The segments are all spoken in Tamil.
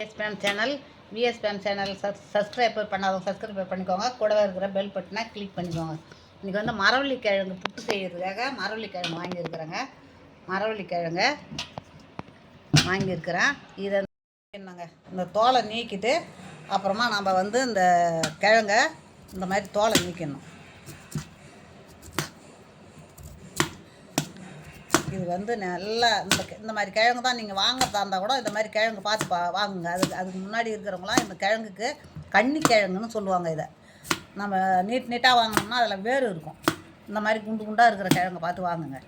VSPM channel VSPM channel sub subscriber பண்ணாதவங்க சப்ஸ்கிரைபர் பண்ணிக்கோங்க. கூடவே இருக்கிற பெல் பட்டனை கிளிக் பண்ணிக்கோங்க. இன்றைக்கி வந்து மரவள்ளி கிழங்கு புட்டு செய்கிறதுக்காக மரவள்ளி கிழங்கு வாங்கியிருக்கிறேங்க. மரவள்ளி கிழங்கு வாங்கியிருக்கிறேன். இதை என்னங்க இந்த தோலை நீக்கிட்டு அப்புறமா நம்ம வந்து இந்த கிழங்க இந்த மாதிரி தோலை நீக்கணும். இது வந்து நல்லா இந்த இந்த மாதிரி கிழங்கு தான் நீங்கள் வாங்குறதா இருந்தால் கூட இந்த மாதிரி கிழங்கு பார்த்து பா வாங்குங்க. அதுக்கு அதுக்கு முன்னாடி இருக்கிறவங்களாம் இந்த கிழங்குக்கு கன்னி கிழங்குன்னு சொல்லுவாங்க இதை. நம்ம நீட் நீட்டாக வாங்கினோம்னா அதில் வேறு இருக்கும். இந்த மாதிரி குண்டு குண்டாக இருக்கிற கிழங்கு பார்த்து வாங்குங்க.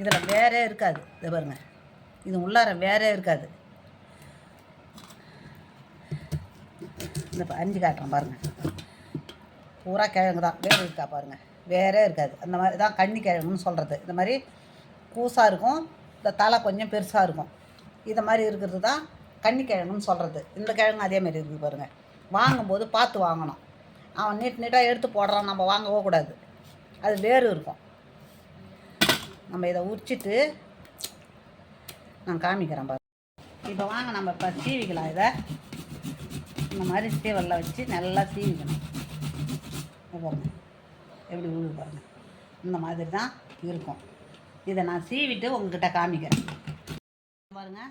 இதில் வேறே இருக்காது. இதை பாருங்க. இது உள்ளார வேறே இருக்காது. இந்த அஞ்சு காட்டுறேன் பாருங்கள் பூரா கிழங்கு தான். வேறு இருக்கா பாருங்கள் வேறே இருக்காது. அந்த மாதிரி தான் கன்னி கிழங்குன்னு சொல்கிறது இந்த மாதிரி கூசாக இருக்கும் இந்த தலை கொஞ்சம் பெருசாக இருக்கும். இதை மாதிரி இருக்கிறது தான் கன்னிக்கிழங்குன்னு சொல்கிறது இந்த கிழங்கு அதே மாதிரி இருக்குது பாருங்கள் வாங்கும்போது பார்த்து வாங்கணும். அவன் நீட் நீட்டாக எடுத்து போடுறான் நம்ம வாங்கவோ கூடாது. அது வேறு இருக்கும். நம்ம இதை உரிச்சிட்டு நான் காமிக்கிறேன் பாரு இப்போ வாங்க நம்ம இப்போ சீவிக்கலாம் இதை. இந்த மாதிரி சீவலில் வச்சு நல்லா சீவிக்கணும். பாருங்கள் எப்படி உழுது பாருங்கள் இந்த மாதிரி தான் இருக்கும். இதை நான் சீவிட்டு உங்ககிட்ட காமிக்கிறேன். பாருங்க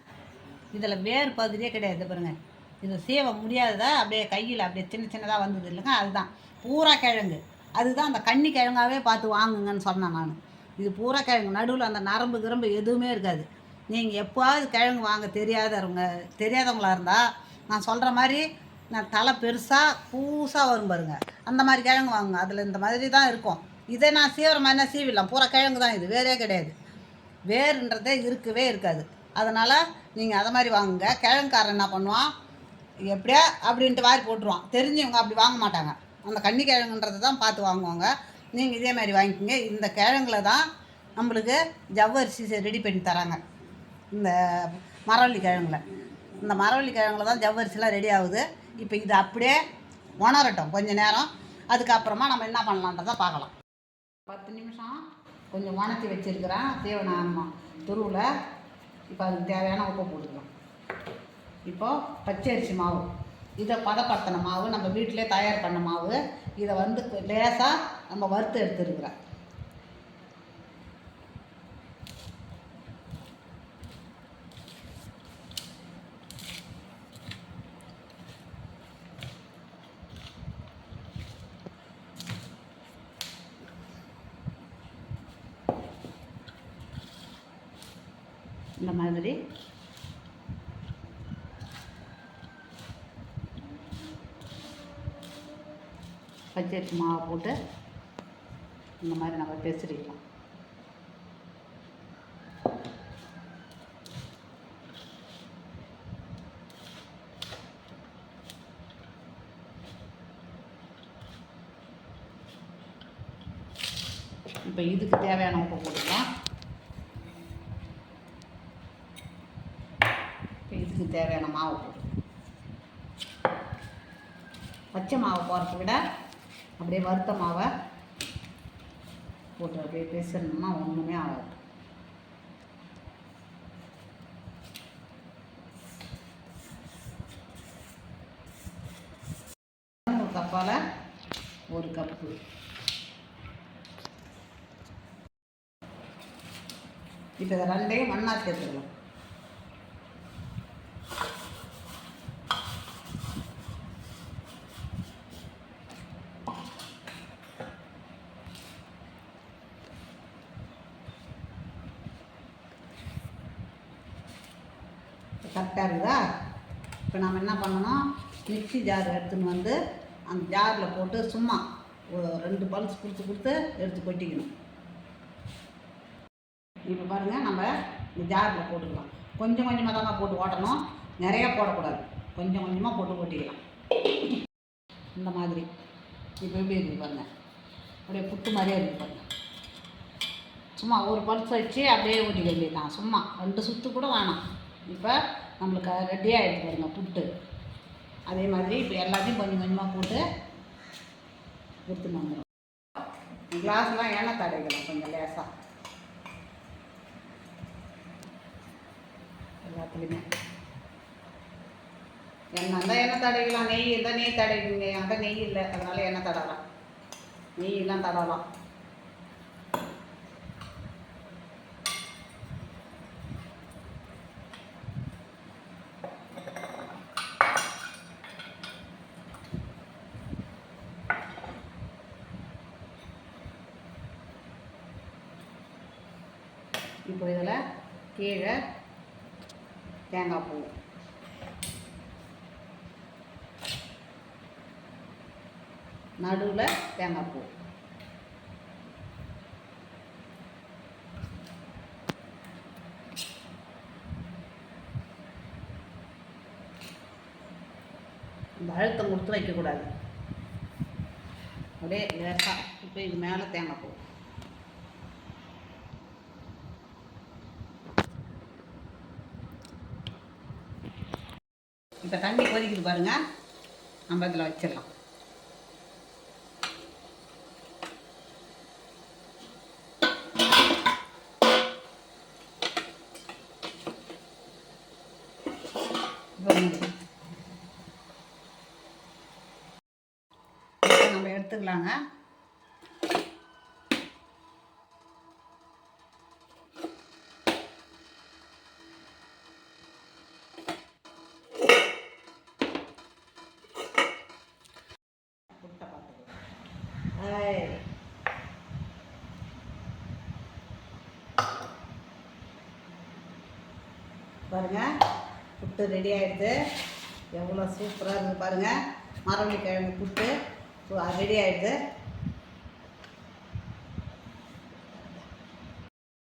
இதில் வேர் பகுதியே கிடையாது பாருங்கள் பாருங்க. இதை சீவ முடியாததா அப்படியே கையில் அப்படியே சின்ன சின்னதாக வந்தது இல்லைங்க? அதுதான். பூரா கிழங்கு. அதுதான் அந்த கன்னி கிழங்காகவே பார்த்து வாங்குங்கன்னு சொன்னேன் நான். இது பூரா கிழங்கு. நடுவில் அந்த நரம்பு கிரம்பு எதுவுமே இருக்காது. நீங்கள் எப்போவாவது கிழங்கு வாங்க தெரியாதவங்க தெரியாதவங்களா இருந்தால் நான் சொல்கிற மாதிரி நான் தலை பெருசாக பூசாக வரும் பாருங்க. அந்த மாதிரி கிழங்கு வாங்குங்க. அதில் இந்த மாதிரி தான் இருக்கும். இதை நான் சீவிர மாதிரினா சீவிடலாம். பூரா கிழங்கு தான் இது. வேறே கிடையாது. வேறுன்றதே இருக்கவே இருக்காது. அதனால் நீங்கள் அதை மாதிரி வாங்குங்க. கிழங்குக்காரன் என்ன பண்ணுவான்? எப்படியா? அப்படின்ட்டு வாரி போட்டுருவான். தெரிஞ்சவங்க அப்படி வாங்க மாட்டாங்க. அந்த கன்னி கிழங்குன்றதை தான் பார்த்து வாங்குவாங்க. நீங்கள் இதே மாதிரி வாங்கிக்கோங்க. இந்த கிழங்குல தான் நம்மளுக்கு ஜவ்வரிசி ரெடி பண்ணி தராங்க. இந்த மரவள்ளி கிழங்குல. இந்த மரவள்ளி கிழங்குல தான் ஜவ்வரிசிலாம் ரெடி ஆகுது. இப்போ இது அப்படியே உணரட்டும் கொஞ்ச நேரம். அதுக்கப்புறமா நம்ம என்ன பண்ணலான்றதை பார்க்கலாம். பத்து நிமிஷம் கொஞ்சம் உணர்த்தி வச்சுருக்கிறேன். தேவனாமா துருவில் இப்போ அதுக்கு தேவையான உப்பு போட்டுக்கலாம். இப்போது பச்சரிசி மாவு. இதை பதப்படுத்தின மாவு நம்ம வீட்டிலே தயார் பண்ண மாவு இதை வந்து லேசாக நம்ம வறுத்து எடுத்துருக்குறேன். இந்த மாதிரி. பச்சரிசி மாவை போட்டு இந்த மாதிரி நம்ம பேசிடலாம் இப்போ இதுக்கு தேவையான உப்பு போட்டுக்கலாம் இப்போ இதுக்கு தேவையான மாவு போட்டு பச்சை மாவு போடுறத விட அப்படியே வறுத்த மாவை போட்டு அப்படியே பேசணும்னா ஒன்றுமே ஆகாது. ஒரு கப்பால் ஒரு கப்பு இப்போ இதை ரெண்டையும் மண்ணா சேர்த்துக்கலாம். கரெக்டாக இருக்குதா? இப்போ நம்ம என்ன பண்ணணும்? மிக்சி ஜார் எடுத்துன்னு வந்து அந்த ஜாரில் போட்டு சும்மா ஒரு ரெண்டு பல்ஸ் கொடுத்து கொடுத்து எடுத்து கொட்டிக்கணும். இப்போ பாருங்கள் நம்ம இந்த ஜாரில் போட்டுக்கலாம். கொஞ்சம் கொஞ்சமாக தாங்க போட்டு ஓட்டணும். நிறையா போடக்கூடாது. கொஞ்சம் கொஞ்சமாக போட்டு கொட்டிக்கலாம். இந்த மாதிரி. இப்போ எப்படி இருக்குது பாருங்கள் அப்படியே புட்டு மாதிரியே இருக்குது பாருங்கள் சும்மா ஒரு பல்ஸ் வச்சு அப்படியே ஊற்றிக்க வேண்டியதுதான். சும்மா. ரெண்டு சுற்று கூட வேணாம். இப்போ நம்மளுக்கு ரெடி ஆகிடுது பாருங்க புட்டு அதே மாதிரி இப்போ எல்லாத்தையும் கொஞ்சம் கொஞ்சமாக போட்டு எடுத்துன்னு வந்துடும் கிளாஸ்லாம் எண்ணெய் தடவிக்கலாம் கொஞ்சம் லேசாக எல்லாத்துலேயுமே. எண்ணெய் இருந்தால் எண்ணெய் தடவிக்கலாம் நெய் இருந்தால் நெய் தடவிங்க என்கிட்ட நெய் இல்லை அதனால எண்ணெய் தடவலாம். நெய்யெல்லாம் தடவலாம். இப்போ இதில் கீழே தேங்காய் பூ. நடுவில் தேங்காய் பூ. இந்த அழுத்தம் கொடுத்து வைக்கக்கூடாது. அப்படியே லேசாக இப்போ இது மேலே தேங்காய் பூ. இப்போ தண்ணி கொதிக்குது பாருங்க. நம்ம இதில் வச்சிடலாம் நம்ம எடுத்துக்கலாங்க. ஹாய் பாருங்கள் புட்டு ரெடி ஆயிடுது. எவ்வளோ சூப்பராக இருக்குது பாருங்க. மரவள்ளி கிழங்கு புட்டு ரெடி ஆயிடுது.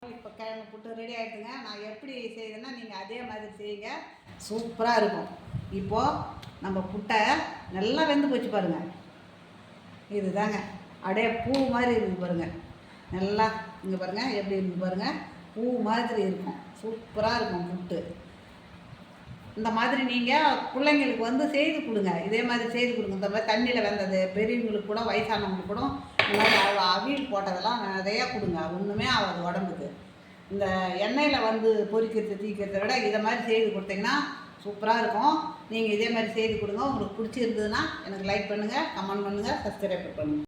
இப்போ கிழங்கு புட்டு ரெடி ஆயிடுதுங்க. நான் எப்படி செய்யுதுன்னா நீங்கள் அதே மாதிரி செய்யுங்க. சூப்பராக இருக்கும். இப்போது நம்ம புட்டை நல்லா வெந்து போச்சு பாருங்க. இதுதாங்க. அப்படியே பூ மாதிரி இருக்குது பாருங்கள் நல்லா இங்கே பாருங்கள் எப்படி இருக்குது பாருங்கள் பூ மாதிரி இருக்கும். சூப்பராக இருக்கும் புட்டு. இந்த மாதிரி நீங்கள் பிள்ளைங்களுக்கு வந்து செய்து கொடுங்க. இதே மாதிரி செய்து கொடுங்க. இந்த மாதிரி தண்ணியில் வந்தது பெரியவங்களுக்கு கூட வயசானவங்களுக்கு கூட இந்த மாதிரி அவ- அவியல் போட்டதெல்லாம் நிறையா கொடுங்க. ஒன்றுமே ஆகாது உடம்புக்கு. இந்த எண்ணெயில் வந்து பொரிக்கிறது தீக்கிறத விட இதை மாதிரி செய்து கொடுத்தீங்கன்னா சூப்பராக இருக்கும். நீங்கள் இதே மாதிரி செய்து கொடுங்க. உங்களுக்கு பிடிச்சிருந்ததுன்னா எனக்கு லைக் பண்ணுங்கள் கமெண்ட் பண்ணுங்கள் சப்ஸ்கிரைப் பண்ணுங்கள்